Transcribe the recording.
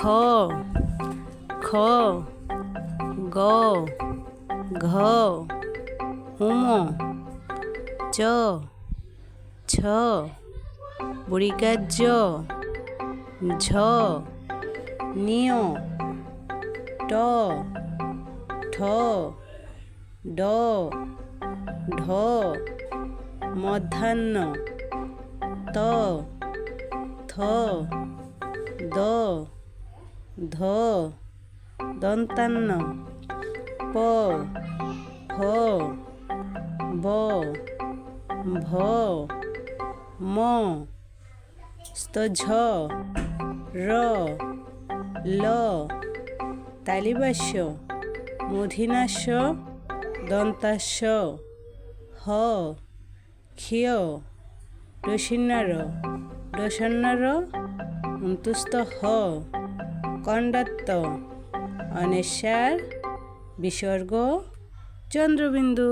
খ খ, গ, ঘ হুম চ, ছ বুড়িকার জ ঝ নিয় ট, ঠ, ড ঢ মধ্যাহ্ন, ত, থ, দ ধ, দন্তান্ন, প ফ ব, ভ, ম স্তঝ র, ল, তালিবাস্য, মধিনাস্য, দন্তাস্য, হ, ক্ষিয় ডসিন্নার ডসন্নার অন্তুস্থ হ। কণ্ডাত্ত অনেশ্বর বিসর্গ চন্দ্রবিন্দু।